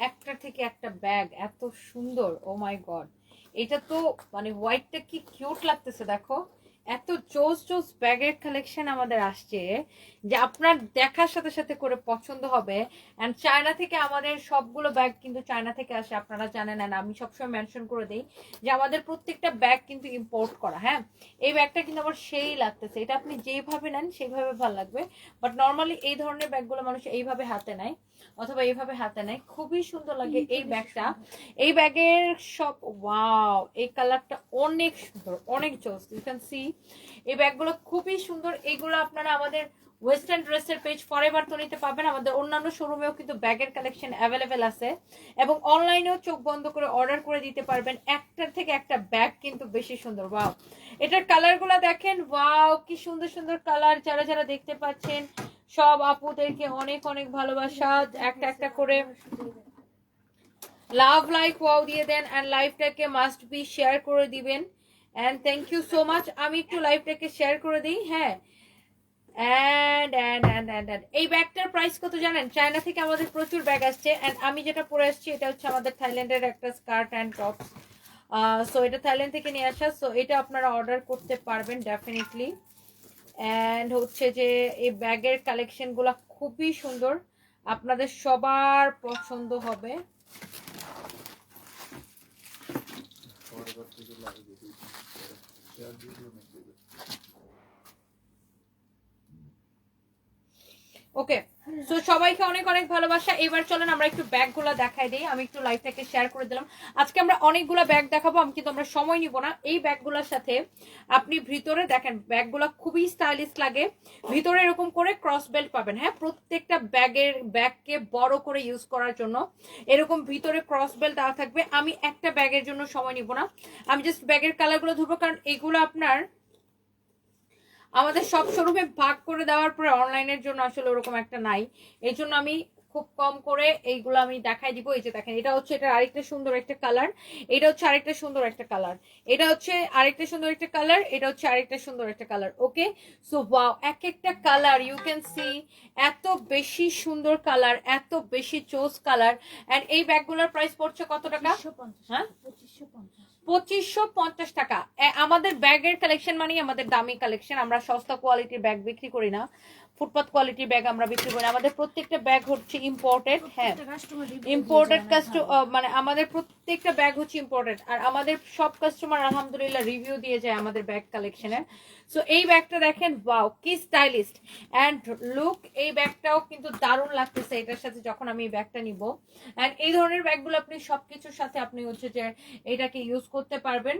একটা থেকে একটা ব্যাগ এত সুন্দর ও মাই গড এটা তো মানে হোয়াইটটা কি কিউট লাগতেছে, দেখো। এত চোজ চোজ ব্যাগের কালেকশন আমাদের আসছে যে আপনার দেখার সাথে সাথে করে পছন্দ হবে। অ্যান্ড চায়না থেকে আমাদের সবগুলো ব্যাগ কিন্তু চায়না থেকে আসে আপনারা জানেন। না আমি সবসময় মেনশন করে দিই যে আমাদের প্রত্যেকটা ব্যাগ কিন্তু ইম্পোর্ট করা হ্যাঁ? এই ব্যাগটা কিন্তু আমার সেই লাগতেছে। এটা আপনি যেইভাবে নেন সেইভাবে ভালো লাগবে। বাট নর্মালি এই ধরনের ব্যাগগুলো মানুষ এইভাবে হাতে নেয় অথবা এইভাবে হাতে নেয়। খুবই সুন্দর লাগে এই ব্যাগটা এই ব্যাগের সব ওয়াও এই কালারটা অনেক সুন্দর অনেক জোস। ইউ ক্যান সি এই ব্যাগগুলো খুবই সুন্দর। এইগুলো আপনারা আমাদের ওয়েস্টার্ন ড্রেসের পেজ ফরেভার তো নিতে পাবেন আমাদের অন্যান্য শোরুমেও কিন্তু ব্যাগের কালেকশন অ্যাভেলেবেল আছে। এবং অনলাইনেও চোখ বন্ধ করে অর্ডার করে দিতে পারবেন। একটার থেকে একটা ব্যাগ কিন্তু বেশি সুন্দর। ওয়াও এটার কালারগুলো দেখেন। ওয়াও কি সুন্দর সুন্দর কালার যারা যারা দেখতে পাচ্ছেন, সব আপুদেরকে অনেক অনেক ভালোবাসা। একটা একটা করে লাভ লাইক ওয়াও দিয়ে দেন। অ্যান্ড লাইভটাকে মাস্ট বি শেয়ার করে দিবেন। And thank you so much আমি একটু লাইভটাকে শেয়ার করে দিই হ্যাঁ? And and and and and এই ব্যাগটার প্রাইস কত জানেন? চায়না থেকে আমাদের প্রচুর ব্যাগ আসছে। অ্যান্ড আমি যেটা পরে আসছি, এটা হচ্ছে আমাদের থাইল্যান্ডের একটা স্কার্ট অ্যান্ড টপ সো এটা থাইল্যান্ড থেকে নিয়ে আসা। সো এটা আপনারা অর্ডার করতে পারবেন ডেফিনেটলি অ্যান্ড হচ্ছে যে, এই ব্যাগের কালেকশনগুলো খুবই সুন্দর। আপনাদের সবার পছন্দ হবে পরবর্তীতে লাগিয়ে দিই শেয়ার দিয়ে দিও নাকি ওকে সো সবাইকে অনেক অনেক ভালোবাসা। এবার চলেন আমরা একটু ব্যাগগুলো দেখাই দিই। আমি একটু লাইভটাকে শেয়ার করে দিলাম। আজকে আমরা অনেকগুলো ব্যাগ দেখাবো, আমি কিন্তু আমরা সময় নিব না। এই ব্যাগগুলোর সাথে আপনি ভিতরে দেখেন, ব্যাগগুলো খুবই স্টাইলিশ লাগে। ভিতরে এরকম করে ক্রস বেল্ট পাবেন হ্যাঁ? প্রত্যেকটা ব্যাগের, ব্যাগকে বড় করে ইউজ করার জন্য এরকম ভিতরে ক্রস বেল্ট দেওয়া থাকবে। আমি একটা ব্যাগের জন্য সময় নিব না। আমি জাস্ট ব্যাগের কালারগুলো ধরবো, কারণ এগুলো আপনার আমাদের সব শোরুমে ভাগ করে দেওয়ার পরে অনলাইনের জন্য আসলে ওরকম একটা নাই। এই জন্য আমি খুব কম করে এইগুলো আমি দেখাই দিব। এই যে দেখেন এটা হচ্ছে এটা আরেকটা সুন্দর একটা কালার। এটা হচ্ছে আরেকটা সুন্দর একটা কালার। এটা হচ্ছে আরেকটা সুন্দর একটা কালার এটা হচ্ছে আরেকটা সুন্দর একটা কালার। ওকে? সো ওয়াও এক একটা কালার ইউ ক্যান সি এত বেশি সুন্দর কালার এত বেশি চোস কালার। এন্ড এই ব্যাগগুলোর প্রাইস পড়ছে কত টাকা? হ্যাঁ? পঁচিশশো পঞ্চাশ। টাকা। এ- আমাদের ব্যাগের কালেকশন মানে আমাদের দামি কালেকশন আমরা সস্তা কোয়ালিটির ব্যাগ বিক্রি করি না। ফুটপাথ কোয়ালিটির ব্যাগ আমরা বিক্রি করি না। আমাদের প্রত্যেকটা ব্যাগ হচ্ছে ইম্পোর্টেড হ্যাঁ। ইম্পোর্টেড কাস্টমার মানে আমাদের প্রত্যেকটা ব্যাগ হচ্ছে ইম্পোর্টেড আর আমাদের সব কাস্টমার আলহামদুলিল্লাহ রিভিউ দিয়ে যায় আমাদের ব্যাগ কালেকশনে সো এই ব্যাগটা দেখেন ওয়াও কি স্টাইলিস্ট অ্যান্ড লুক এই ব্যাগটাও কিন্তু দারুণ লাগতেছে এটার সাথে যখন আমি এই ব্যাগটা নিব। অ্যান্ড এই ধরনের ব্যাগগুলো আপনি সব কিছুর সাথে আপনি হচ্ছে যে এটাকে ইউজ করতে পারবেন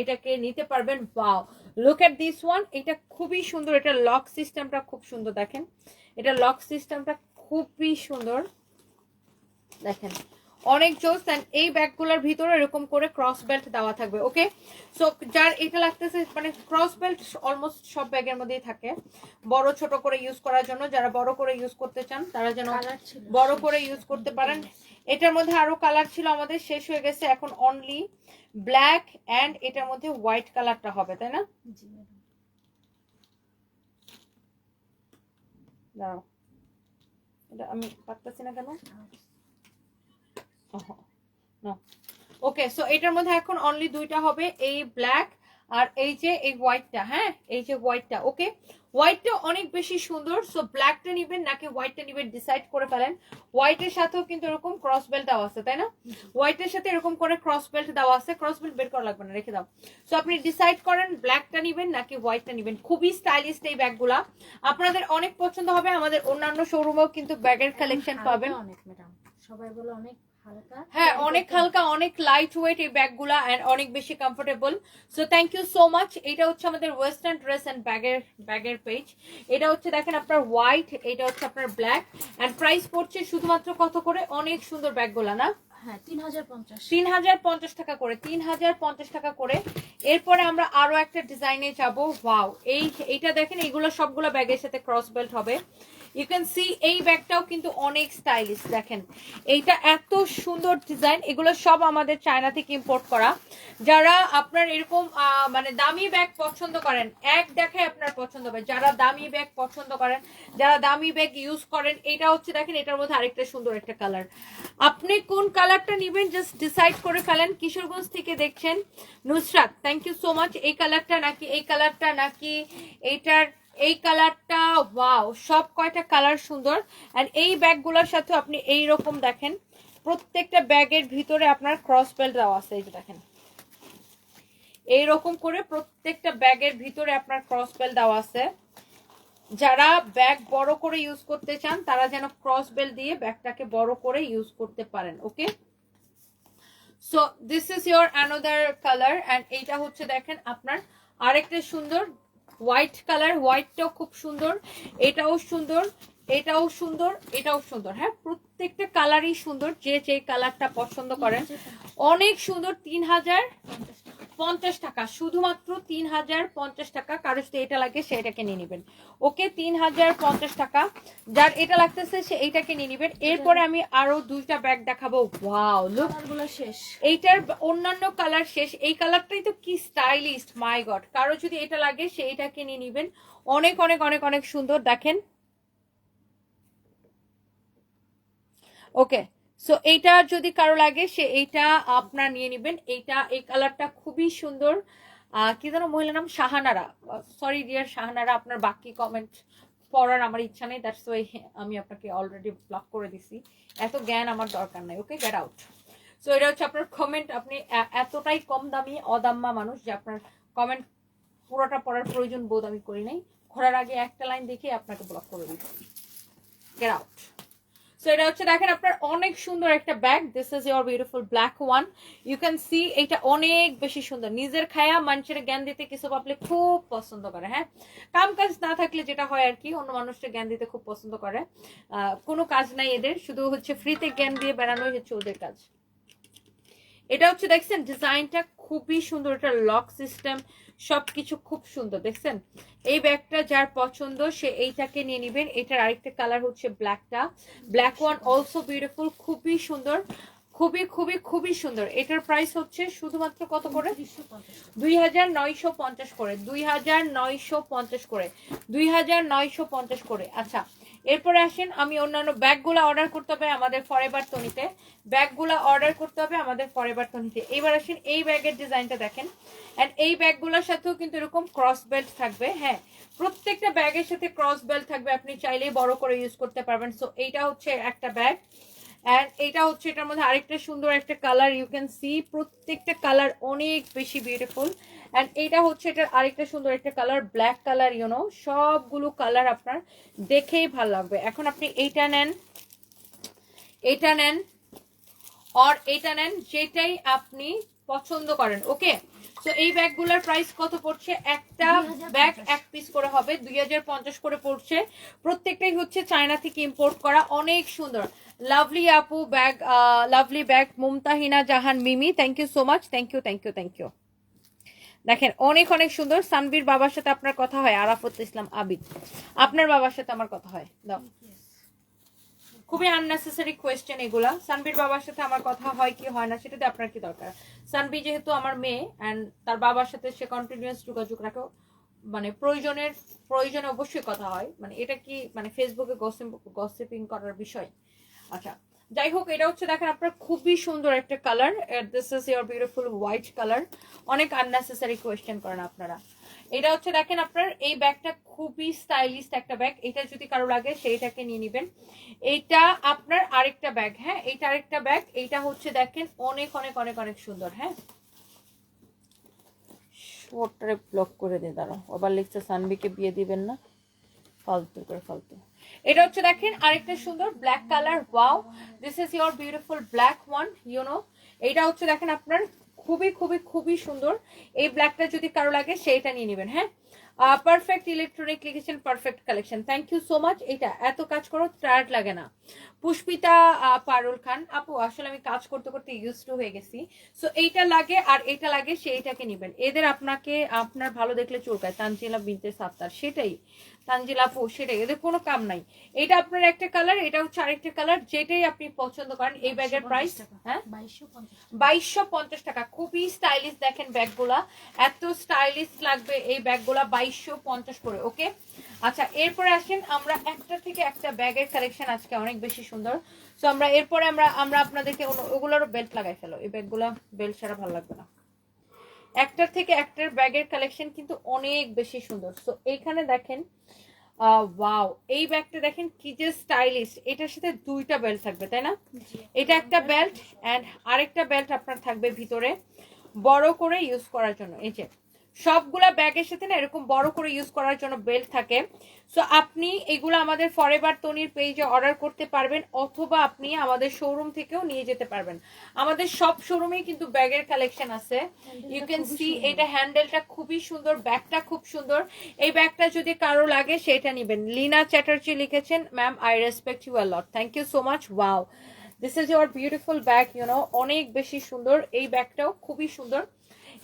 এটাকে নিতে পারবেন wow look at this one এটা খুবই সুন্দর, এটা লক সিস্টেমটা খুব সুন্দর, দেখেন। এটা লক সিস্টেমটা খুবই সুন্দর। দেখেন অনেক জোস অ্যান্ড এই ব্যাগগুলোর ভিতরে এরকম করে ক্রস বেল্ট দেওয়া থাকবে ওকে সো যার এটা লাগতেছে মানে ক্রস বেল্ট অলমোস্ট সব ব্যাগের মধ্যেই থাকে। বড় ছোট করে ইউজ করার জন্য যারা বড় করে ইউজ করতে চান তারা যেন বড় করে ইউজ করতে পারেন। এটার মধ্যে আরও কালার ছিল আমাদের শেষ হয়ে গেছে এখন অনলি ব্ল্যাক অ্যান্ড এটার মধ্যে হোয়াইট কালারটা হবে তাই না? দাঁড়াও। এটা আমি পারতেছি না কেন? ওকে সো এটার মধ্যে এখন অনলি দুইটা হবে এই ব্ল্যাক আর এই যে এই হোয়াইটটা হ্যাঁ? এই যে হোয়াইটটা ওকে হোয়াইটটা অনেক বেশি সুন্দর সো ব্ল্যাকটা নিবেন নাকি হোয়াইটটা নিবেন ডিসাইড করে ফেলেন। হোয়াইটের সাথেও কিন্তু এরকম ক্রস বেল্ট দেওয়া আছে তাই না? হোয়াইটের সাথে এরকম করে ক্রস বেল্ট দেওয়া আছে ক্রস বেল্ট বের করা লাগবে না রেখে দাও। সো আপনি ডিসাইড করেন ব্ল্যাকটা নিবেন নাকি হোয়াইটটা নিবেন। খুবই স্টাইলিশ এই ব্যাগগুলা। আপনাদের অনেক পছন্দ হবে আমাদের অন্যান্য শোরুমেও কিন্তু ব্যাগের কালেকশন পাবেন। অনেক ম্যাডাম সবাই বলে অনেক হ্যাঁ অনেক হালকা অনেক লাইট ওয়েট এই ব্যাগগুলা এন্ড অনেক বেশি comfortable so thank you so much এটা হচ্ছে আমাদের ওয়েস্টার্ন ড্রেস এন্ড ব্যাগের ব্যাগের পেজ এটা হচ্ছে দেখেন আপনার হোয়াইট এটা হচ্ছে আপনার ব্ল্যাক এন্ড প্রাইস পড়ছে শুধুমাত্র কত করে? অনেক সুন্দর ব্যাগগুলা না? হ্যাঁ তিন হাজার পঞ্চাশ। তিন হাজার পঞ্চাশ টাকা করে তিন হাজার পঞ্চাশ টাকা করে। এরপরে আমরা আরও একটা ডিজাইনে যাব। ওয়াও এই এইটা দেখেন এইগুলো সবগুলো ব্যাগের সাথে ক্রস বেল্ট হবে। ইউ ক্যান সি এই ব্যাগটাও কিন্তু অনেক স্টাইলিশ দেখেন। এইটা এত সুন্দর ডিজাইন এগুলো সব আমাদের চায়না থেকে ইম্পোর্ট করা। যারা আপনার এরকম মানে দামি ব্যাগ পছন্দ করেন, এক দেখায় আপনার পছন্দ হবে। যারা দামি ব্যাগ পছন্দ করেন, যারা দামি ব্যাগ ইউজ করেন, এটা হচ্ছে দেখেন, এটার মধ্যে আরেকটা সুন্দর একটা কালার আপনি কোন কালারটা নেবেন জাস্ট ডিসাইড করে ফেলেন। কিশোরগঞ্জ থেকে দেখছেন Nusrat. Thank you so much এই কালারটা নাকি, এই কালারটা নাকি এইটার এই কালারটা, ওয়াও, সব কয়টা কালার সুন্দর। আর এই ব্যাগগুলোর সাথে আপনি এই রকম দেখেন, প্রত্যেকটা ব্যাগের ভিতরে আপনার ক্রস বেল্ট দেওয়া আছে, এই যে দেখেন। এইরকম করে প্রত্যেকটা ব্যাগের ভিতরে আপনার ক্রস বেল্ট দেওয়া আছে। যারা ব্যাগ বড় করে ইউজ করতে চান, তারা যেন ক্রস বেল্ট দিয়ে ব্যাগটাকে বড় করে ইউজ করতে পারেন okay so this is your another colour and এইটা হচ্ছে দেখেন, আপনার আরেকটা সুন্দর হোয়াইট কালার হোয়াইটটাও খুব সুন্দর এটাও সুন্দর। এটাও সুন্দর এটাও সুন্দর। হ্যাঁ প্রত্যেকটা কালারই সুন্দর যে যে কালারটা পছন্দ করেন। অনেক সুন্দর তিন হাজার পঞ্চাশ টাকা শুধুমাত্র তিন হাজার পঞ্চাশ টাকা। কারও যদি এটা লাগে সে এটাকে নিয়ে নেবেন। ওকে তিন হাজার পঞ্চাশ টাকা। যার এটা লাগতেছে সে এইটাকে নিয়ে নেবেন। এরপরে আমি আরও দুইটা ব্যাগ দেখাবো। ওয়াও লুক শেষ। এইটার অন্যান্য কালার শেষ। এই কালারটাই তো কি স্টাইলিস্ট মাই গড কারও যদি এটা লাগে সে এটাকে নিয়ে নিবেন। অনেক অনেক অনেক অনেক সুন্দর। দেখেন ওকে সো এইটা যদি কারও লাগে, সে এইটা আপনার নিয়ে নেবেন। এইটা, এই কালারটা খুবই সুন্দর। কি যেন মহিলার নাম? শাহানারা। সরি ডিয়ার শাহানারা, আপনার বাকি কমেন্ট পড়ার আমার ইচ্ছা নেই। দ্যাটস ওয়াই আমি আপনাকে অলরেডি ব্লক করে দিছি। এত জ্ঞান আমার দরকার নাই ওকে গেট আউট সো এটা হচ্ছে আপনার কমেন্ট আপনি এতটাই কম দামি, অদাম্মা মানুষ যে আপনার কমেন্ট পুরোটা পড়ার প্রয়োজন বোধ আমি করি নাই। ঘোরার আগে একটা লাইন দেখে আপনাকে ব্লক করে দিচ্ছি। গেট আউট সো এটা হচ্ছে দেখেন আপনার অনেক সুন্দর একটা bag this is your beautiful black one you can see এটা অনেক বেশি সুন্দর। নিজের খায়া মানুষের জ্ঞান দিতে কিছু পাবলিক খুব পছন্দ করে হ্যাঁ? কাম কাজ না থাকলে যেটা হয় আর কি, অন্য মানুষকে জ্ঞান দিতে খুব পছন্দ করে। কোনো কাজ নাই এদের। শুধু হচ্ছে ফ্রিতে জ্ঞান দিয়ে বেড়ানোই হচ্ছে ওদের কাজ। এটা হচ্ছে, দেখছেন ডিজাইনটা খুবই সুন্দর এটা লক সিস্টেম সবকিছু খুব সুন্দর, দেখছেন? এই ব্যাগটা যার পছন্দ, সে এইটাকে নিয়ে নেবেন। এটার আরেকটা কালার হচ্ছে ব্ল্যাকটা ব্ল্যাক ওয়ান অলসো বিউটিফুল খুবই সুন্দর, খুবই খুবই খুবই সুন্দর। এটার প্রাইস হচ্ছে শুধুমাত্র কত করে। দুই হাজার নয়শো পঞ্চাশ করে, দুই হাজার নয়শো পঞ্চাশ করে, দুই হাজার নয়শো পঞ্চাশ করে। আচ্ছা এরপরে আসেন, আমি অন্যান্য ব্যাগগুলো অর্ডার করতে হবে আমাদের ফরেভার তনিতে ব্যাগগুলো অর্ডার করতে হবে আমাদের ফরেভার তনিতে এবার আসেন, এই ব্যাগের ডিজাইনটা দেখেন। অ্যান্ড এই ব্যাগগুলোর সাথেও কিন্তু এরকম ক্রস বেল্ট থাকবে হ্যাঁ। প্রত্যেকটা ব্যাগের সাথে ক্রস বেল্ট থাকবে, আপনি চাইলেই বড় করে ইউজ করতে পারবেন। সো এইটা হচ্ছে একটা ব্যাগ অ্যান্ড এটা হচ্ছে, এটার মধ্যে আরেকটা সুন্দর একটা কালার ইউ ক্যান সি প্রত্যেকটা কালার অনেক বেশি বিউটিফুল অ্যান্ড এটা হচ্ছে এটার আরেকটা সুন্দর একটা colour black colour you know সবগুলো কালার আপনার দেখেই ভালো লাগবে। এখন আপনি এইটা নেন এটা নেন আর এটা নেন যেটাই আপনি পছন্দ করেন ওকে তো এই ব্যাগগুলোর প্রাইস কত পড়ছে? একটা ব্যাগ এক পিস করে হবে দুই হাজার পঞ্চাশ করে পড়ছে। প্রত্যেকটাই হচ্ছে চায়না থেকে ইম্পোর্ট করা অনেক সুন্দর। লাভলি আপু bag lovely bag Mumtahina Jahan Mimi thank you so much thank you thank you thank you দেখেন, অনেক অনেক সুন্দর। সানবীর বাবার সাথে আপনার কথা হয়, আরাফত ইসলাম আবিদ। আপনার বাবার সাথে আমার কথা হয়। দাও। খুবই আননেসেসারি কোয়েশ্চেন এগুলা। সানবির বাবার সাথে আমার কথা হয় কি, হয় না সেটাতে আপনার কি দরকার? সানবি যেহেতু আমার মেয়ে অ্যান্ড তার বাবার সাথে সে কন্টিনিউয়াস যোগাযোগ রাখে মানে প্রয়োজনের, প্রয়োজনে অবশ্যই কথা হয়। মানে এটা কি মানে ফেসবুকে গসিপিং করার বিষয়? আচ্ছা যাই হোক, এটা হচ্ছে দেখেন আপনার খুবই সুন্দর একটা colour this is your beautiful white colour অনেক আননেসেসারি কোয়েশ্চেন করেন আপনারা। এটা হচ্ছে দেখেন আপনার, এই ব্যাগটা খুবই স্টাইলিস্ট একটা ব্যাগ এটা যদি কারও লাগে, সেইটাকে নিয়ে নেবেন। এইটা আপনার আরেকটা ব্যাগ হ্যাঁ? এইটা আরেকটা ব্যাগ এইটা হচ্ছে দেখেন অনেক অনেক অনেক অনেক সুন্দর হ্যাঁ? ওটারে ব্লক করে দিয়ে দাঁড়াও আবার লিখছে, সানবিকে বিয়ে দিবেন না। ফালতু করে, ফালতু। এটা হচ্ছে দেখেন আরেকটা সুন্দর black colour wow this is your beautiful black one you know এটা হচ্ছে দেখেন আপনার খুবই খুবই খুবই সুন্দর। এই ব্ল্যাকটা যদি কারও লাগে, সেইটা নিয়ে নেবেন হ্যাঁ? পারফেক্ট ইলেকট্রনিক লিখেছেন perfect collection thank you so much এটা এত কাজ করো টায়ার্ড লাগে না। পুষ্পিতা পারুল খান আপু আসলে আমি কাজ করতে করতে ইউজ টু হয়ে গেছি। সো এইটা লাগে আর এটা লাগে সেইটাকে নিবেন। এদের আপনাকে আপনার ভালো দেখলে চুলকায়। তানজিলা বিনতে সাত্তার সেটাই। তানজিলা আপু সেটাই। এদের কোনো কাম নাই। এটা আপনার একটা কালার এটা হচ্ছে আরেকটা কালার যেটাই আপনি পছন্দ করেন এই ব্যাগের প্রাইস হ্যাঁ? বাইশশো পঞ্চাশ টাকা। খুবই স্টাইলিশ দেখেন ব্যাগগুলা। এত স্টাইলিশ লাগবে এই ব্যাগগুলা। বাইশশো পঞ্চাশ করে ওকে আচ্ছা এরপরে আসেন আমরা একটা থেকে একটা ব্যাগের কালেকশন আজকে অনেক বেশি সুন্দর। সো আমরা এরপরে আমরা আমরা আপনাদেরকে ওগুলো- ওগুলোরও বেল্ট লাগাই ফেলো। এই ব্যাগগুলা বেল্ট ছাড়া ভালো লাগবে না। একটার থেকে একটার ব্যাগের কালেকশন কিন্তু অনেক বেশি সুন্দর। সো এইখানে দেখেন ওয়াও এই ব্যাগটা দেখেন কি যে স্টাইলিশ এটার সাথে দুইটা বেল্ট থাকবে তাই না? এটা একটা বেল্ট অ্যান্ড আরেকটা বেল্ট আপনার থাকবে ভিতরে বড় করে ইউজ করার জন্য। এই যে সবগুলা ব্যাগের সাথে না এরকম বড় করে ইউজ করার জন্য বেল্ট থাকে। সো আপনি এগুলো আমাদের ফরেভার তনির পেজে অর্ডার করতে পারবেন অথবা আপনি আমাদের শোরুম থেকেও নিয়ে যেতে পারবেন। আমাদের সব শোরুমেই কিন্তু ব্যাগের কালেকশন আছে। ইউ ক্যান সি এটা হ্যান্ডেলটা খুবই সুন্দর ব্যাগটা খুব সুন্দর। এই ব্যাগটা যদি কারও লাগে সেটা নেবেন। লিনা চ্যাটার্জি লিখেছেন ma'am I respect you lot thank you so much wow this is your beautiful bag you know অনেক বেশি সুন্দর। এই ব্যাগটাও খুবই সুন্দর।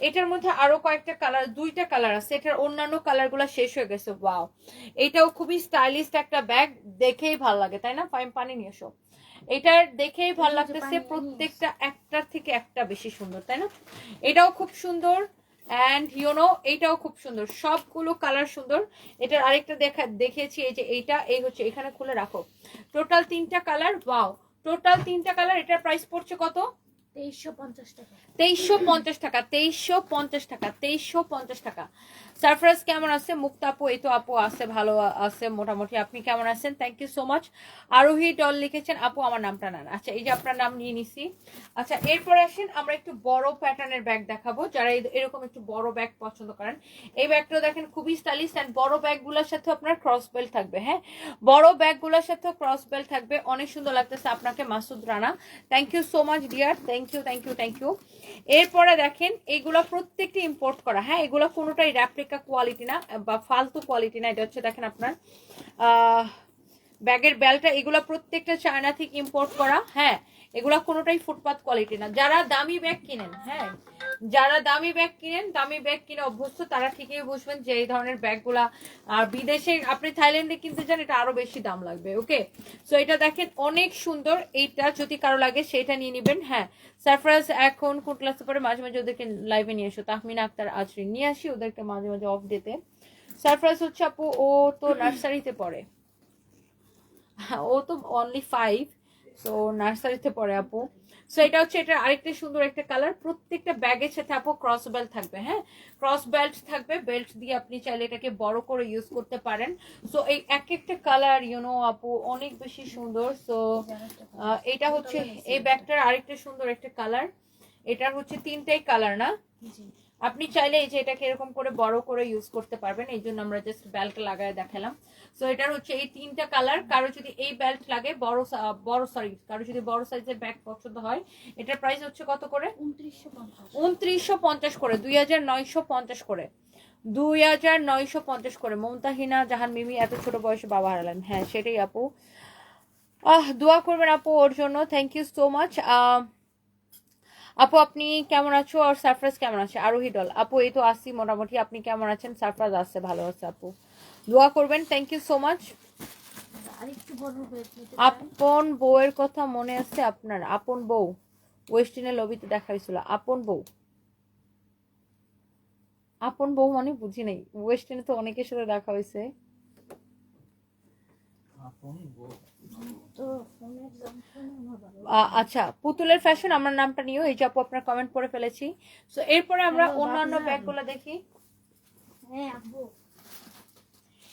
এটার মধ্যে আরও কয়েকটা কালার দুইটা কালার আছে। এটার অন্যান্য কালারগুলো শেষ হয়ে গেছে ওয়াও এটাও খুবই স্টাইলিশ একটা ব্যাগ দেখেই ভালো লাগে তাই না? ফাইন পানি নিয়ে এসো। এটার দেখেই ভালো লাগতেছে প্রত্যেকটা একটার থেকে একটা বেশি সুন্দর তাই না? এটাও খুব সুন্দর অ্যান্ড ইউনো এইটাও খুব সুন্দর। সবগুলো কালার সুন্দর। এটার আরেকটা দেখা দেখিয়েছি এই যে এইটা এই হচ্ছে এখানে খুলে রাখো। টোটাল তিনটা কালার ওয়াও টোটাল তিনটা কালার এটার প্রাইস পড়ছে কত? তেইশশো পঞ্চাশ টাকা। তেইশশো পঞ্চাশ টাকা তেইশশো পঞ্চাশ টাকা তেইশশো পঞ্চাশ টাকা। সারফরাজ কেমন আছে? মুক্তা আপু, এই তো আপু আছে, ভালো আছে মোটামুটি। আপনি কেমন আছেন? Thank you so much Arohi Doll লিখেছেন, আপু, আমার নামটা নেন আচ্ছা এই যে আপনার নাম নিয়ে নিছি। আচ্ছা এরপর আসেন, আমরা একটু বড় প্যাটার্নের ব্যাগ দেখাবো। যারা এরকম একটু বড় ব্যাগ পছন্দ করেন, এই ব্যাগটা দেখেন, খুবই স্টাইলিশ অ্যান্ড বড় ব্যাগগুলোর সাথে আপনার ক্রস বেল্ট থাকবে হ্যাঁ? বড় ব্যাগগুলোর সাথেও ক্রস বেল্ট থাকবে। অনেক সুন্দর লাগতেছে আপনাকে, Masud Rana. Thank you so much dear thank you thank you thank you এরপরে দেখেন, এগুলো প্রত্যেকটি ইম্পোর্ট করা হ্যাঁ? এগুলো কোনোটাই র্যাপ্লিকা কোয়ালিটি না, বা ফালতু কোয়ালিটি না, এটা হচ্ছে দেখেন আপনার ব্যাগের বেলটা এগুলো প্রত্যেকটা চায়না থেকে ইম্পোর্ট করা হ্যাঁ এগুলো কোনোটাই ফুটপাথ কোয়ালিটি না। যারা দামি ব্যাগ কিনেন হ্যাঁ যারা দামি ব্যাগ কিনেন দামি ব্যাগ কিনে অভ্যস্ত তারা ঠিকই বুঝবেন যে এই ধরনের ব্যাগগুলা আর বিদেশে আপনি থাইল্যান্ডে কিনতে যান এটা আরও বেশি দাম লাগবে ওকে? সো এটা দেখেন অনেক সুন্দর এইটা যদি কারও লাগে সেটা নিয়ে নেবেন হ্যাঁ। সারফরাজ এখন কোন ক্লাসে পরে মাঝে মাঝে ওদেরকে লাইভে নিয়ে এসো তাহমিনা আক্তার আজরিন নিয়ে আসি ওদেরকে মাঝে মাঝে অফ দিতে। সারফরাজ হচ্ছে আপু ও তো নার্সারিতে পড়ে। হ্যাঁ, ও তো অনলি ফাইভ সো নার্সারিতে পড়ে আপু। সো এটা হচ্ছে, এটা আরেকটা সুন্দর একটা কালার প্রত্যেকটা ব্যাগের সাথে আপু ক্রস বেল্ট থাকবে হ্যাঁ? ক্রস বেল্ট থাকবে বেল্ট দিয়ে আপনি চাইলে এটাকে বড় করে ইউজ করতে পারেন। সো এই এক একটা কালার ইউনো আপু, অনেক বেশি সুন্দর। সো এটা হচ্ছে, এই ব্যাগটার আরেকটা সুন্দর একটা কালার এটার হচ্ছে তিনটাই কালার না? জি। আপনি চাইলে এই যে এটাকে এরকম করে বড় করে ইউজ করতে পারবেন এই জন্য আমরা জাস্ট বেল্ট লাগায় দেখালাম। সো এটার হচ্ছে এই তিনটা কালার কারও যদি এই বেল্ট লাগে বড় বড় সরি কারও যদি বড় সাইজের ব্যাগ পছন্দ হয় এটার প্রাইস হচ্ছে কত করে? উনত্রিশশো পঞ্চাশ। উনত্রিশশো পঞ্চাশ করে দুই হাজার নয়শো পঞ্চাশ করে। দুই হাজার নয়শো পঞ্চাশ করে। মমতাহিনা জাহান মিমি এত ছোট বয়সে বাবা হারালেন। হ্যাঁ সেটাই আপু। আহ দোয়া করবেন আপু ওর জন্য। থ্যাংক ইউ সো মাচ আপু আপনি কেমন আছো? আর সারফরাজ কেমন আছে? আরোহী দল। আপু এই তো আসি মোটামুটি। আপনি কেমন আছেন? সারফরাজ আছে ভালো আছে আপু। দোয়া করবেন। থ্যাংক ইউ সো মাচ আপন বউয়ের কথা মনে আছে আপনার? আপন বউ। ওয়েস্টিনের লবিতে দেখা হয়েছিল। আপন বউ। আপন বউ মানে বুঝি নাই। ওয়েস্টিনে তো অনেকের সাথে দেখা হয়েছে। আপন বউ। আচ্ছা পুতুলের ফ্যাশন আমার নামটা নিও এই যে আপু আপনার কমেন্ট করে ফেলেছি। সো এরপরে আমরা অন্যান্য। ব্যাগগুলো দেখি। হ্যাঁ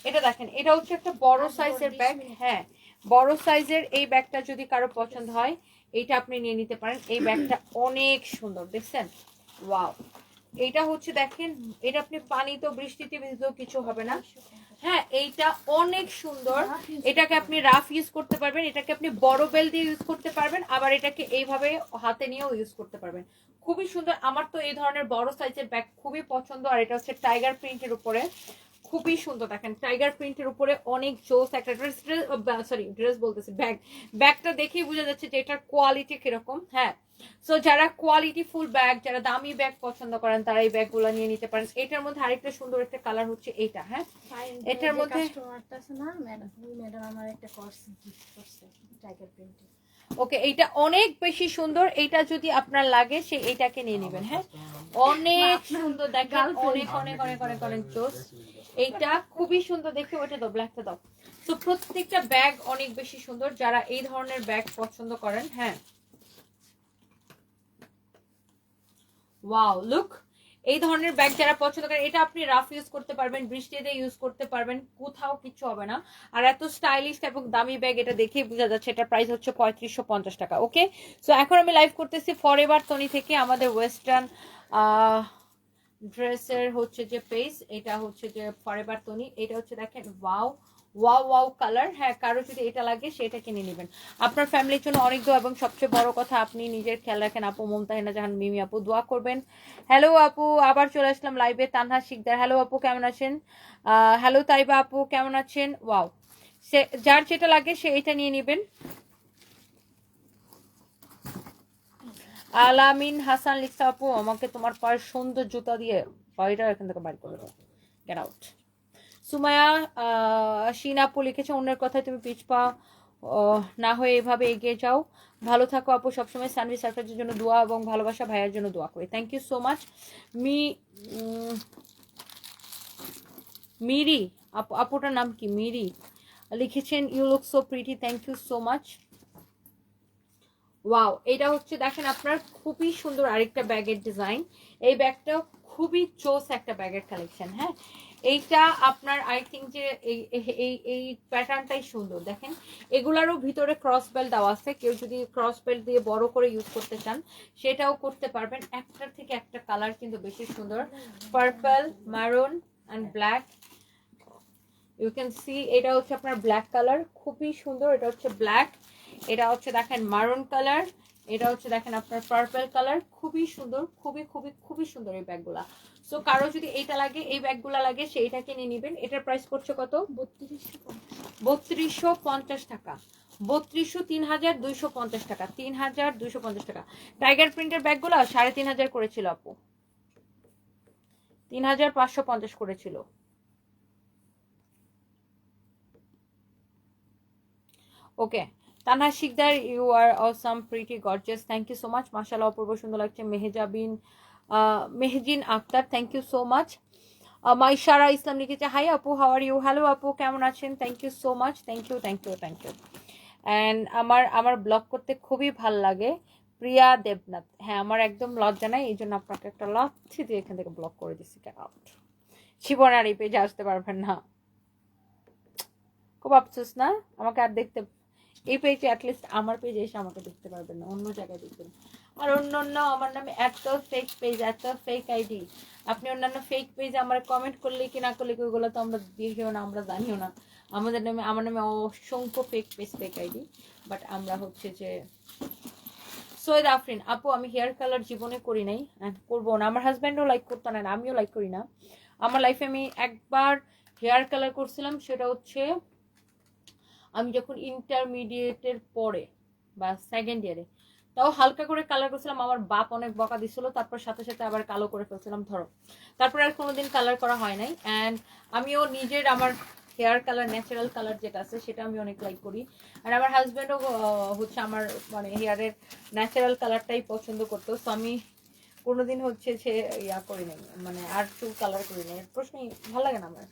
এটা দেখেন এটা হচ্ছে একটা বড় সাইজের ব্যাগ হ্যাঁ বড় সাইজের এই ব্যাগটা যদি কারও পছন্দ হয় এইটা আপনি নিয়ে নিতে পারেন। এই ব্যাগটা অনেক সুন্দর দেখছেন? ওয়াও এটা হচ্ছে দেখেন এটা আপনি পানি তো বৃষ্টিতে ভিজতেও কিছু হবে না। হ্যাঁ এইটা অনেক সুন্দর। এটাকে আপনি রাফ ইউজ করতে পারবেন এটাকে আপনি বড় বেল দিয়ে ইউজ করতে পারবেন আবার এটাকে এইভাবে হাতে নিয়েও ইউজ করতে পারবেন। খুবই সুন্দর। আমার তো এই ধরনের বড় সাইজের ব্যাগ খুবই পছন্দ আর এটা হচ্ছে টাইগার প্রিন্টের উপরে। খুবই সুন্দর দেখেন টাইগার প্রিন্টের উপরে অনেক জোস একটা ড্রেস সরি ড্রেস বলতেছি ব্যাগ ব্যাগটা দেখেই বোঝা যাচ্ছে যে এটার কোয়ালিটি কীরকম হ্যাঁ। সো যারা কোয়ালিটি ফুল ব্যাগ যারা দামি ব্যাগ পছন্দ করেন তারা এই ব্যাগগুলো নিয়ে নিতে পারেন। এটার মধ্যে আরেকটা সুন্দর একটা কালার হচ্ছে এইটা হ্যাঁ। এটার মধ্যে- না ম্যাডাম ম্যাডাম আমার একটা কোর্স গিফট করছে টাইগার প্রিন্টের ওকে এইটা অনেক বেশি সুন্দর এইটা যদি আপনার লাগে সে এইটাকে নিয়ে নেবেন হ্যাঁ। অনেক সুন্দর দেখেন অনেক অনেক অনেক অনেক অনেক জোস এইটা খুবই সুন্দর, দেখে ওটা দাও ব্ল্যাকটা দাও। তো প্রত্যেকটা ব্যাগ অনেক বেশি সুন্দর, যারা এই ধরনের ব্যাগ পছন্দ করেন হ্যাঁ। ওয়াও লুক এই ধরনের ব্যাগ যারা পছন্দ করেন, এটা আপনি রাফ ইউজ করতে পারবেন, বৃষ্টিতে ইউজ করতে পারবেন, কোথাও কিছু হবে না। আর এত স্টাইলিশ এবং দামি ব্যাগ এটা দেখেই বোঝা যাচ্ছে, এটা প্রাইস হচ্ছে পঁয়ত্রিশশো পঞ্চাশ টাকা ওকে সো এখন আমি লাইভ করতেছি ফর এভার তনি থেকে, আমাদের ওয়েস্টার্ন ড্রেসের হচ্ছে যে পেজ, এটা হচ্ছে যে ফরেভার তনি এটা হচ্ছে দেখেন ওয়াও ওয়াও ওয়াও কালার হ্যাঁ কারও যদি এটা লাগে, সেটা কিনে নেবেন। আপনার ফ্যামিলির জন্য অনেক দোয়া এবং সবচেয়ে বড় কথা, আপনি নিজের খেয়াল রাখেন, আপু মমতাহিনা জাহান, মিমি আপু দোয়া করবেন। হ্যালো আপু, আবার চলে আসলাম লাইভে তানহা শিকদার। হ্যালো আপু, কেমন আছেন? হ্যালো তাইবা আপু, কেমন আছেন? ওয়াও সে, যার যেটা লাগে, সে এটা নিয়ে নেবেন। আলামিন হাসান লিখছে, আপু, আমাকে তোমার পায়ের সুন্দর জুতা দিয়ে পায়টা এখান থেকে বাইর করে গেট আউট সুমায়া শিন আপু লিখেছে, অন্যের কথায় তুমি পিছপা না হয়ে এভাবে এগিয়ে যাও। ভালো থাকো আপু, সবসময় সানভি সার্ফেজের জন্য দোয়া এবং ভালোবাসা ভাইয়ের জন্য দোয়া করি। থ্যাংক ইউ সো মাচ মি মিরি, আপু, আপুটার নাম কি? মিরি লিখেছেন you look so pretty thank you so much wow এটা হচ্ছে দেখেন আপনার খুবই সুন্দর আরেকটা ব্যাগের ডিজাইন। এই ব্যাগটা খুবই চোস একটা ব্যাগের কালেকশন হ্যাঁ? এইটা আপনার আই থিঙ্ক যে এই, এই- প্যাটার্নটাই সুন্দর, দেখেন? এগুলারও ভিতরে ক্রস বেল্ট দেওয়া আছে। কেউ যদি ক্রস বেল্ট দিয়ে বড় করে ইউজ করতে চান, সেটাও করতে পারবেন। একটার থেকে একটা কালার কিন্তু বেশি সুন্দর। Purple maroon and black you can see এটা হচ্ছে আপনার ব্ল্যাক কালার খুবই সুন্দর, এটা হচ্ছে ব্ল্যাক এটা হচ্ছে দেখেন মারুন কালার এটা হচ্ছে দেখেন আপনার পার্পল কালার খুবই সুন্দর, খুবই খুবই খুবই সুন্দর এই ব্যাগগুলা। সো কারও যদি এইটা লাগে, এই ব্যাগগুলা লাগে, সেইটা কিনে নেবেন। এটার প্রাইস পড়ছে কত? বত্রিশশো পঞ্চাশ টাকা। বত্রিশশো তিন হাজার দুইশো পঞ্চাশ টাকা, তিন হাজার দুইশো পঞ্চাশ টাকা। টাইগার প্রিন্টের ব্যাগগুলো সাড়ে তিন হাজার করেছিল আপু। তিন হাজার পাঁচশো পঞ্চাশ করেছিল। Okay Tanha Sikdar you are awesome pretty gorgeous thank you so much মাশাআল্লাহ, অপূর্ব, সুন্দর লাগছে। Mehejabin Mehjin Akter thank you so much Maishara Islam লিখেছে হাই আপু হাওয়ার ইউ হ্যালো আপু, কেমন আছেন? Thank you so much thank you thank you thank you and আমার আমার ব্লগ করতে খুবই ভালো লাগে, প্রিয়া দেবনাথ। হ্যাঁ আমার একদম লজ্জা নাই এই জন্য আপনাকে একটা লাথি দিয়ে এখান থেকে ব্লক করে দিচ্ছি আউট জীবন আর এই পেজে আসতে পারবেন না। খুব আফসোস না? আমাকে আর দেখতে এই পেজে অ্যাটলিস্ট আমার পেজে এসে আমাকে দেখতে পারবেন না, অন্য জায়গায় দেখবেন আর অন্য অন্য আমার নামে এত ফেক পেজ এত ফেক আইডি আপনি অন্যান্য ফেক পেজে আমার কমেন্ট করলে কি না করলে ওগুলো তো আমরা দেখিও না, আমরা জানিও না। আমাদের নামে, আমার নামে অসংখ্য fake page fake ID but আমরা হচ্ছে যে, সৈয়দ আফরিন, আপু, আমি হেয়ার কালার জীবনে করি নাই করব না। আমার হাজব্যান্ডও লাইক করতো না, আমিও লাইক করি না। আমার লাইফে আমি একবার হেয়ার কালার করছিলাম, সেটা হচ্ছে আমি যখন ইন্টারমিডিয়েটের পরে বা সেকেন্ড ইয়ারে তাও হালকা করে কালার করছিলাম, আমার বাপ অনেক বকা দিছিল, তারপর সাথে সাথে আবার কালো করে ফেলছিলাম, ধরো। তারপর আর কোনোদিন কালার করা হয় নাই। অ্যান্ড আমিও নিজের আমার হেয়ার কালার ন্যাচারাল কালার যেটা আছে, সেটা আমি অনেক লাইক করি। আর আমার হাজব্যান্ডও হচ্ছে আমার মানে হেয়ারের ন্যাচারাল কালারটাই পছন্দ করতো। তো আমি কোনোদিন হচ্ছে সে ইয়া করি নাই মানে আর চুল কালার করি নাই। প্রশ্নই ভালো লাগে না আমার।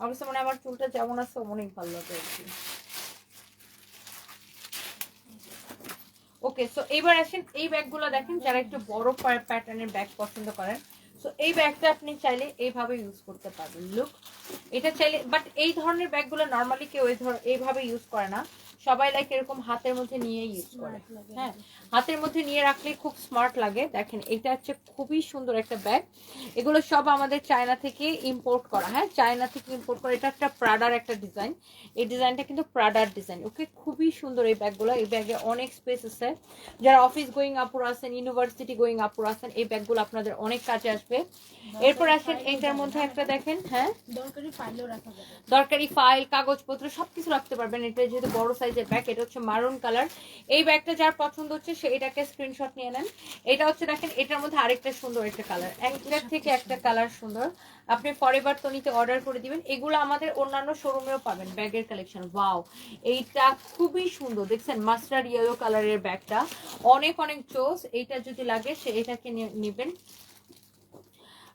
আমার কাছে মানে আমার চুলটা যেমন আছে অনেক ভালো লাগে আর কি। ওকে সো এইবার আসেন, এই ব্যাগগুলো দেখেন যারা একটু বড় প্যাটার্নের ব্যাগ পছন্দ করেন। সো এই ব্যাগটা আপনি চাইলে এইভাবে ইউজ করতে পারবেন। লুক এটা চাইলে বাট এই ধরনের ব্যাগগুলো নর্মালি কেউ এই ধর এইভাবে ইউজ করে না। সবাই লাইক এরকম হাতের মধ্যে নিয়ে ইউজ করে। হ্যাঁ? হাতের মধ্যে নিয়ে রাখলে খুব স্মার্ট লাগে। দেখেন এটা হচ্ছে খুবই সুন্দর একটা ব্যাগ এগুলো সব আমাদের চায়না থেকে ইম্পোর্ট করা হ্যাঁ? চায়না থেকে ইম্পোর্ট করা। এটা একটা প্রাডার একটা ডিজাইন এই ডিজাইনটা কিন্তু প্রাডার ডিজাইন ওকে খুবই সুন্দর এই ব্যাগগুলো এই ব্যাগে অনেক স্পেস আছে। যারা অফিস গোয়িং আপুর আছেন ইউনিভার্সিটি গোয়িং আপুর আছেন এই ব্যাগগুলো আপনাদের অনেক কাজে আসবে। এরপর আসেন এইটার মধ্যে একটা দেখেন হ্যাঁ? দরকারি ফাইলও রাখা যাবে। দরকারি ফাইল কাগজপত্র সবকিছু রাখতে পারবেন। এটা যেহেতু বড় সাইজের ব্যাগ এটা হচ্ছে মারুন কালার এই ব্যাগটা যার পছন্দ হচ্ছে এটাকে স্ক্রিনশট নিয়ে নেন। এটা হচ্ছে দেখেন এটার মধ্যে আরেকটা সুন্দর একটা কালার একটার থেকে একটা কালার সুন্দর। আপনি ফরেভার তনিতে অর্ডার করে দিবেন। এগুলো আমাদের অন্যান্য শোরুমেও পাবেন ব্যাগের কালেকশন ওয়াও এইটা খুবই সুন্দর। দেখছেন মাস্টার্ড ইয়েলো কালারের ব্যাগটা অনেক অনেক চোস। এইটা যদি লাগে সে এটাকে নেবেন।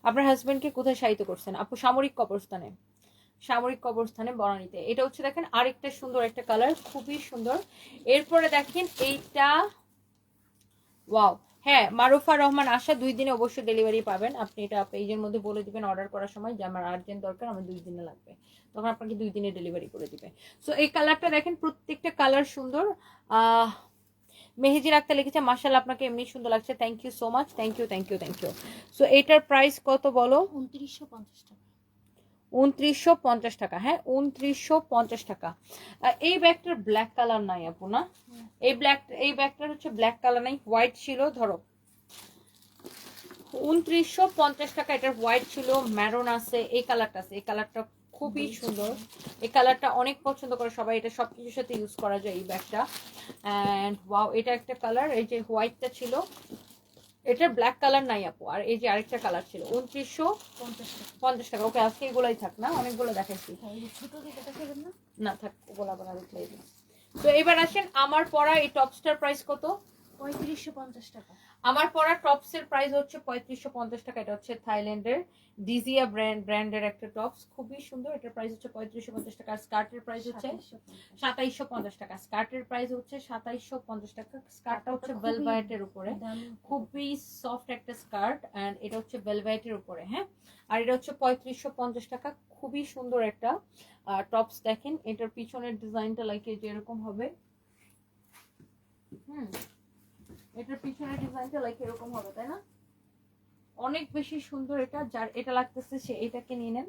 আপনার হাজবেন্ডকে কোথায় সাহিত্য করছেন? আপু সামরিক কবরস্থানে। সামরিক কবরস্থানে বনানীতে। এটা হচ্ছে দেখেন আরেকটা সুন্দর একটা কালার খুবই সুন্দর। এরপরে দেখেন এইটা ওয়াও হ্যাঁ মারুফা রহমান আশা, দুই দিনে অবশ্যই ডেলিভারি পাবেন। আপনি এটা পেজের মধ্যে বলে দিবেন অর্ডার করার সময় যে আমার আর্জেন্ট দরকার, আমার দুই দিনে লাগবে। তখন আপনাকে দুই দিনে ডেলিভারি করে দিবে। সো এই কালারটা দেখেন, প্রত্যেকটা কালার সুন্দর। আহ মেহেজির আক্তার লিখেছে মার্শাল আপনাকে এমনি সুন্দর লাগছে। Thank you so much thank you thank you thank you so এটার প্রাইস কত বলো? উনত্রিশশো পঞ্চাশ টাকা। উনত্রিশশো পঞ্চাশ টাকা। হ্যাঁ উনত্রিশশো পঞ্চাশ টাকা। এই ব্যাগটার ব্ল্যাক কালার নাই আপু না? এই ব্ল্যাক এই ব্যাগটার হচ্ছে ব্ল্যাক কালার নাই হোয়াইট ছিল ধরো। উনত্রিশশো পঞ্চাশ টাকা এটার হোয়াইট ছিল ম্যারন আছে এই কালারটা আছে। এই কালারটা খুবই সুন্দর। এই কালারটা অনেক পছন্দ করে সবাই এটা সব কিছুর সাথে ইউজ করা যায় এই ব্যাগটা। অ্যান্ড ওয়াও এটা একটা কালার এই যে হোয়াইটটা ছিল এটার ব্ল্যাক কালার নাই আপু। আর এই যে আরেকটা কালার ছিল, উনত্রিশশো পঞ্চাশ টাকা। ওকে, আজকে এগুলোই থাক না, অনেকগুলো দেখাবেন না, থাক, ওগুলো আবার তো এবার আসেন, আমার পরা এই টপস্টার প্রাইস কত? আমার পরা টপসের প্রাইস হচ্ছে পঁয়ত্রিশশো পঞ্চাশ টাকা। এটা হচ্ছে থাইল্যান্ডের ডিজিয়া ব্র্যান্ড ব্র্যান্ডের একটা টপস খুবই সুন্দর। এটার প্রাইস হচ্ছে পঁয়ত্রিশশো পঞ্চাশ টাকা। আর স্কার্টের প্রাইস হচ্ছে 2750 সাতাইশশো পঞ্চাশ টাকা। স্কার্টের প্রাইস হচ্ছে সাতাইশশো পঞ্চাশ টাকা। স্কার্টটা হচ্ছে খুবই ভেলভেটের উপরে। খুবই সফট একটা স্কার্ট অ্যান্ড এটা হচ্ছে ভেলভেটের উপরে হ্যাঁ? আর এটা হচ্ছে পঁয়ত্রিশশো পঞ্চাশ টাকা। খুবই সুন্দর একটা টপস দেখেন। এটার পিছনের ডিজাইনটা লাইক যেরকম হবে। হুম। এটার পিছনের ডিজাইনটা লাইক এরকম হবে, তাই না? অনেক বেশি সুন্দর এটা, যার এটা লাগতেছে, সে এটাকে নিয়ে নেন।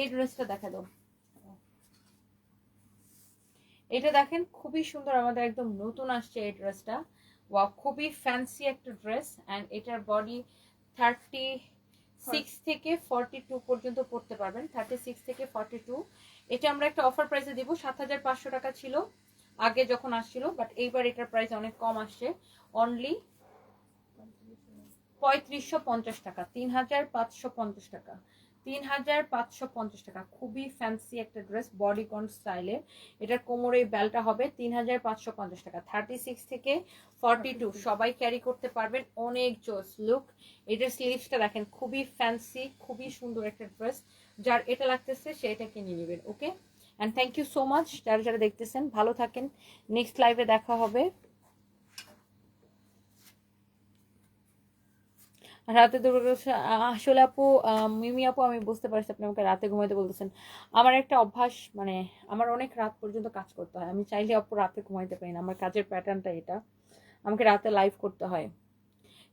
এই ড্রেসটা দেখা দাও। এটা দেখেন, খুবই সুন্দর আমাদের একদম নতুন আসছে এই ড্রেসটা। ওয়া খুবই ফ্যান্সি একটা ড্রেস। অ্যান্ড এটার বডি থার্টি সিক্স থেকে ফর্টি টু পর্যন্ত পড়তে পারবেন। থার্টি সিক্স থেকে ফর্টি টু এটা আমরা একটা অফার প্রাইসে দিব, সাত হাজার পাঁচশো টাকা ছিল। আগে যখন আসছিল বাট এইবার এটার প্রাইস অনেক কম আসছে। অনলি পঁয়ত্রিশশো পঞ্চাশ টাকা তিন হাজার পাঁচশো পঞ্চাশ টাকা তিন হাজার পাঁচশো পঞ্চাশ টাকা। খুবই ফ্যান্সি একটা ড্রেস বডিকন স্টাইলের এটার কোমরে বেলটা হবে তিন হাজার পাঁচশো পঞ্চাশ টাকা থার্টি সিক্স থেকে ফর্টি টু সবাই ক্যারি করতে পারবেন অনেক জোস লুক এটার স্লিভসটা দেখেন খুবই ফ্যান্সি খুবই সুন্দর একটা ড্রেস যার এটা লাগতেছে সে এটাকে নিয়ে নেবেন okay and thank you so much যারা যারা দেখতেছেন, ভালো থাকেন। নেক্সট লাইভে দেখা হবে। রাতে দুর্গা আসলে আপু মিমি আপু, আমি বুঝতে পারছি আপনি আমাকে রাতে ঘুমাইতে বলতেছেন। আমার একটা অভ্যাস মানে আমার অনেক রাত পর্যন্ত কাজ করতে হয়। আমি চাইলে আপু রাতে ঘুমাইতে পারি না। আমার কাজের প্যাটার্নটা এটা। আমাকে রাতে লাইভ করতে হয়।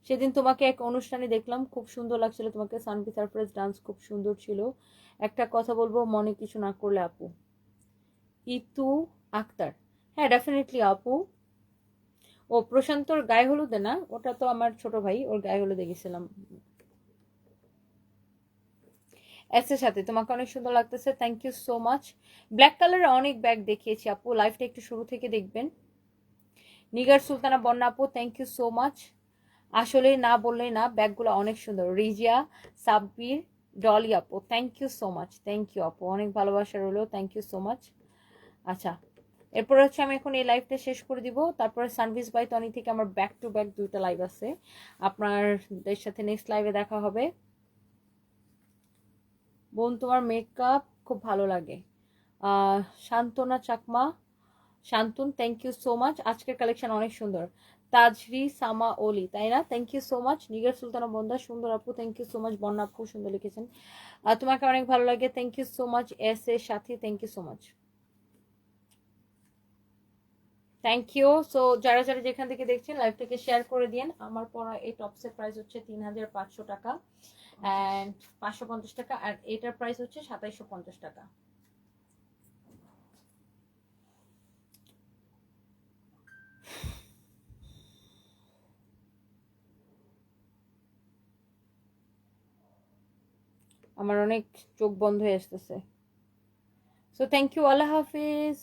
সেদিন তোমাকে এক অনুষ্ঠানে দেখলাম, খুব সুন্দর লাগছিল। তোমাকে সানপি সারপ্রাইজ ডান্স খুব সুন্দর ছিল। একটা কথা বলব, মনে কিছু না করলে আপু। ইতু আক্তার। হ্যাঁ ডেফিনেটলি আপু। ও প্রশান্তর গায়ে হলুদে না? ওটা তো আমার ছোট ভাই, ওর গায়ে হলুদে গেছিলাম। এসের সাথে। তোমাকে অনেক সুন্দর লাগতেছে। Thank you so much black কালারের অনেক ব্যাগ দেখিয়েছি আপু। লাইফটা একটু শুরু থেকে দেখবেন। নিগার সুলতানা বন্যা আপু থ্যাংক ইউ সো মাচ আসলে না বললে না ব্যাগগুলো অনেক সুন্দর। রিজিয়া, সাব্বির, ডলি আপু thank you so much thank you আপু। অনেক ভালোবাসা রইল। থ্যাংক ইউ সো মাচ আচ্ছা এরপর হচ্ছে আমি এখন এই লাইভটা শেষ করে দিব। তারপরে সার্ভিস বাই টনি থেকে আমার ব্যাক টু ব্যাক দুইটা লাইভ আছে। আপনারদের সাথে নেক্সট লাইভে দেখা হবে। বোন, তোমার মেকআপ খুব ভালো লাগে। শান্তনা Chakma. শান্তন thank you so much আজকের কালেকশন অনেক সুন্দর। তাজরি, সামা ওলি তাই না? Thank you so much Nigar Sultana Banda, সুন্দর আপু থ্যাংক ইউ সো মাচ বন্যা আপু, সুন্দর লিখেছেন। তোমাকে অনেক ভালো লাগে। থ্যাংক ইউ সো মাচ এস এর Sathi thank you so much thank you so যারা যারা যেখান থেকে দেখছেন লাইভটাকে শেয়ার করে দিন আমার পরা এই টপসের প্রাইস হচ্ছে তিন হাজার পাঁচশো টাকা অ্যান্ড পাঁচশো পঞ্চাশ টাকা, আর এটার প্রাইস হচ্ছে সাতাইশশো পঞ্চাশ টাকা। আমার অনেক চোখ বন্ধ হয়ে আসতেছে। সো থ্যাংক ইউ আল্লাহ হাফিজ।